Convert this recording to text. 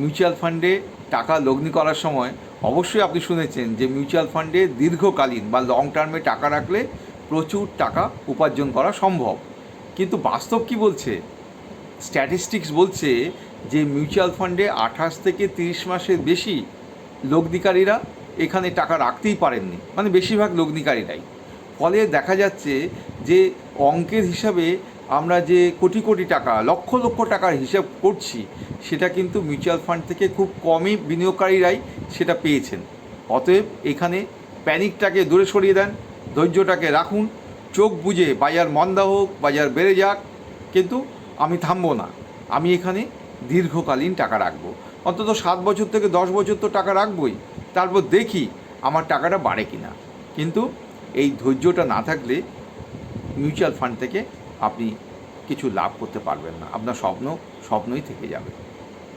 Mutual ফান্ডে টাকা লগ্নি করার সময় অবশ্যই আপনি শুনেছেন যে মিউচুয়াল ফান্ডে দীর্ঘকালীন বা লং টার্মে টাকা রাখলে প্রচুর টাকা উপার্জন করা সম্ভব। কিন্তু বাস্তব কি বলছে? স্ট্যাটিস্টিক্স বলছে যে মিউচুয়াল ফান্ডে আঠাশ থেকে তিরিশ মাসের বেশি লগ্নিকারীরা এখানে টাকা রাখতেই পারেননি। মানে বেশিরভাগ লগ্নিকারীরাই। ফলে দেখা যাচ্ছে যে অঙ্কের হিসাবে আমরা যে কোটি কোটি টাকা, লক্ষ লক্ষ টাকার হিসাব করছি, সেটা কিন্তু মিউচুয়াল ফান্ড থেকে খুব কমই বিনিয়োগকারীরাই সেটা পেয়েছেন। অতএব এখানে প্যানিকটাকে দূরে সরিয়ে দেন, ধৈর্যটাকে রাখুন, চোখ বুঝে বাজার মন্দা হোক, বাজার বেড়ে যাক, কিন্তু আমি থামবো না। আমি এখানে দীর্ঘকালীন টাকা রাখব। অন্তত সাত বছর থেকে দশ বছর তো টাকা রাখবই, তারপর দেখি আমার টাকাটা বাড়ে কিনা। কিন্তু এই ধৈর্যটা না থাকলে মিউচুয়াল ফান্ড থেকে আপনি কিছু লাভ করতে পারবেন না। আপনার স্বপ্ন স্বপ্নই থেকে যাবে।